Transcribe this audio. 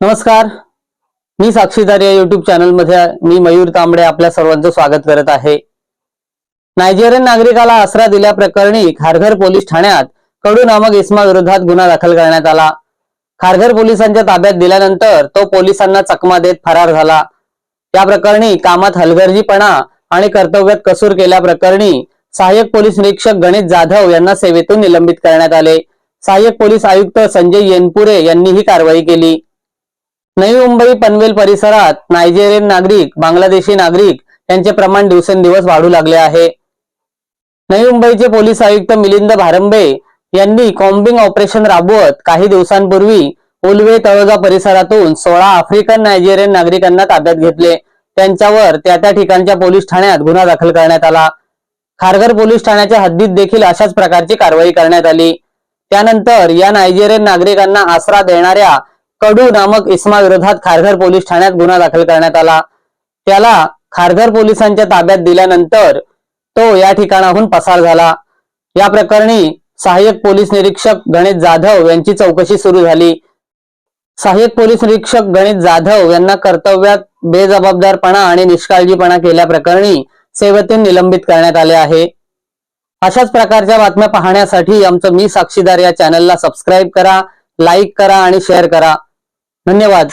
नमस्कार. मी साक्षीदार या युट्यूब चॅनलमध्ये मी मयूर तांबडे आपल्या सर्वांचं स्वागत करत आहे. नायजेरियन नागरिकाला आसरा दिल्याप्रकरणी खारघर पोलीस ठाण्यात कडू नामक इस्मा विरोधात गुन्हा दाखल करण्यात आला. खारघर पोलिसांच्या ताब्यात दिल्यानंतर तो पोलिसांना चकमा देत फरार झाला. या प्रकरणी कामात हलगर्जीपणा आणि कर्तव्यात कसूर केल्याप्रकरणी सहाय्यक पोलीस निरीक्षक गणेश जाधव यांना सेवेतून निलंबित करण्यात आले. सहाय्यक पोलीस आयुक्त संजय येनपुरे यांनी ही कारवाई केली. नवी मुंबई पनवेल परिसरात नायजेरियन नागरिक बांगलादेशी नागरिक यांचे प्रमाण दिवसेंदिवस वाढू लागले आहे. नवी मुंबईचे पोलीस आयुक्त मिलिंद भारंबे यांनी कॉम्बिंग ऑपरेशन राबवत काही दिवसांपूर्वी उलवे तळोजा परिसरातून सोळा आफ्रिकन नायजेरियन नागरिकांना ताब्यात घेतले. त्यांच्यावर त्या त्या ठिकाणच्या पोलीस ठाण्यात गुन्हा दाखल करण्यात आला. खारघर पोलीस ठाण्याच्या हद्दीत देखील अशाच प्रकारची कारवाई करण्यात आली. त्यानंतर या नायजेरियन नागरिकांना आसरा देणाऱ्या कडू नामक इस्मा विरोधात खारघर पोलीस ठाण्यात गुन्हा दाखल करण्यात आला. त्याला खारघर पोलिसांच्या ताब्यात दिल्यानंतर तो या ठिकाणाहून पसार झाला. या प्रकरणी सहाय्यक पोलीस निरीक्षक गणेश जाधव यांची चौकशी सुरू झाली. सहाय्यक पोलीस निरीक्षक गणेश जाधव यांना कर्तव्यात बेजबाबदारपणा आणि निष्काळजीपणा केल्याप्रकरणी सेवेतून निलंबित करण्यात आले आहे. अशाच प्रकारच्या बातम्या पाहण्यासाठी आमचं मी साक्षीदार या चॅनलला सबस्क्राईब करा लाईक करा आणि शेअर करा. धन्यवाद.